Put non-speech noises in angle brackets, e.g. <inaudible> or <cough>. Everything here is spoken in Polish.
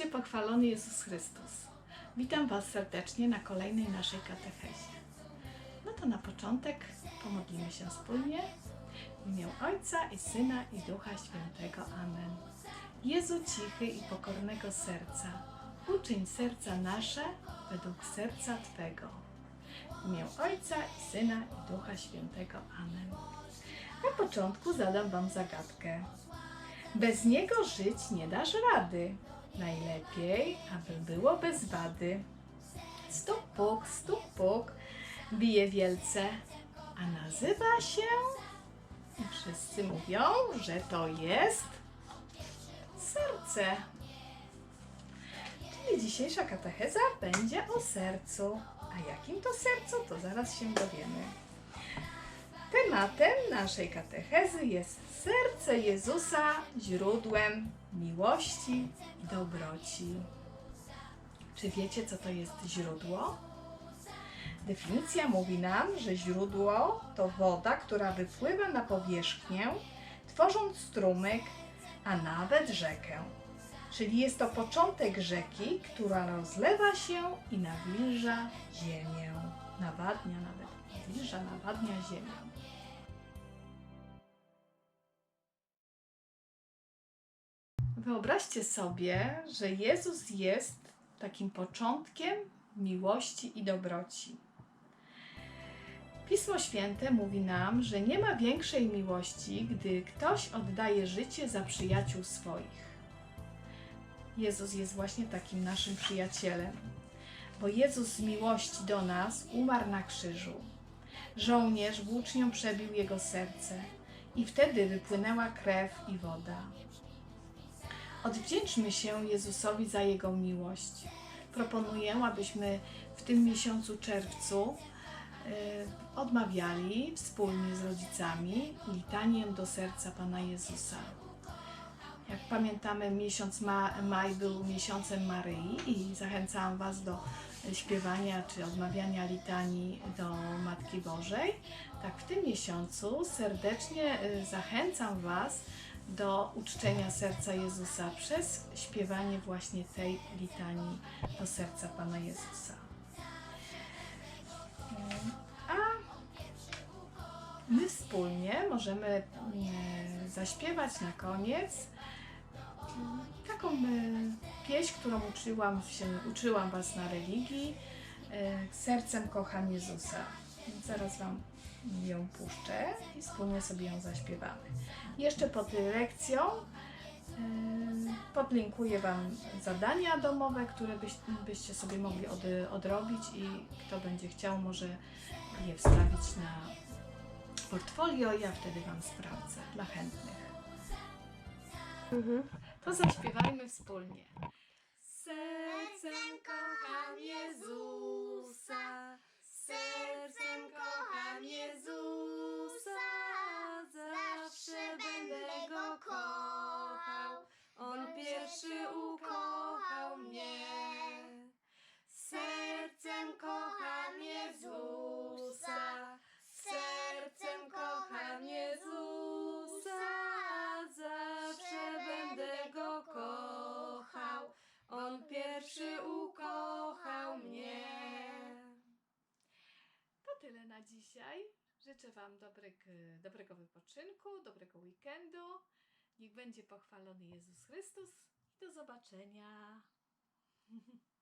Będzie pochwalony Jezus Chrystus. Witam Was serdecznie na kolejnej naszej katechezie. No to na początek pomodlimy się wspólnie. W imię Ojca i Syna i Ducha Świętego. Amen. Jezu cichy i pokornego serca, uczyń serca nasze według serca Twego. W imię Ojca i Syna i Ducha Świętego. Amen. Na początku zadam Wam zagadkę. Bez niego żyć nie dasz rady. Najlepiej, aby było bez wady. Stuk puk, stuk puk, bije wielce, a nazywa się... I wszyscy mówią, że to jest serce. Czyli dzisiejsza katecheza będzie o sercu. A jakim to sercu, to zaraz się dowiemy. Tematem naszej katechezy jest serce Jezusa źródłem miłości i dobroci. Czy wiecie, co to jest źródło? Definicja mówi nam, że źródło to woda, która wypływa na powierzchnię, tworząc strumyk, a nawet rzekę. Czyli jest to początek rzeki, która rozlewa się i nawilża ziemię. Nawadnia nawet. Nawilża, nawadnia ziemię. Wyobraźcie sobie, że Jezus jest takim początkiem miłości i dobroci. Pismo Święte mówi nam, że nie ma większej miłości, gdy ktoś oddaje życie za przyjaciół swoich. Jezus jest właśnie takim naszym przyjacielem, bo Jezus z miłości do nas umarł na krzyżu. Żołnierz włócznią przebił jego serce i wtedy wypłynęła krew i woda. Odwdzięczmy się Jezusowi za Jego miłość. Proponuję, abyśmy w tym miesiącu czerwcu y, odmawiali wspólnie z rodzicami litanię do serca Pana Jezusa. Jak pamiętamy, miesiąc ma, maj był miesiącem Maryi i zachęcałam Was do śpiewania czy odmawiania litanii do Matki Bożej. Tak w tym miesiącu serdecznie y, zachęcam Was do uczczenia serca Jezusa przez śpiewanie właśnie tej litanii do serca Pana Jezusa. A my wspólnie możemy mm, zaśpiewać na koniec taką e, pieśń, którą uczyłam, się, uczyłam Was na religii. e, Sercem kocham Jezusa. Zaraz Wam ją puszczę i wspólnie sobie ją zaśpiewamy. Jeszcze pod lekcją yy, podlinkuję Wam zadania domowe, które byś, byście sobie mogli od, odrobić i kto będzie chciał, może je wstawić na portfolio. Ja wtedy Wam sprawdzę dla chętnych. To zaśpiewajmy wspólnie. Sercem kocham Jezusa, sercem kocham Jezusa, zawsze będę Go kochał, On pierwszy ukochał na dzisiaj. Życzę Wam dobrych, dobrego wypoczynku, dobrego weekendu. Niech będzie pochwalony Jezus Chrystus i do zobaczenia. <laughs>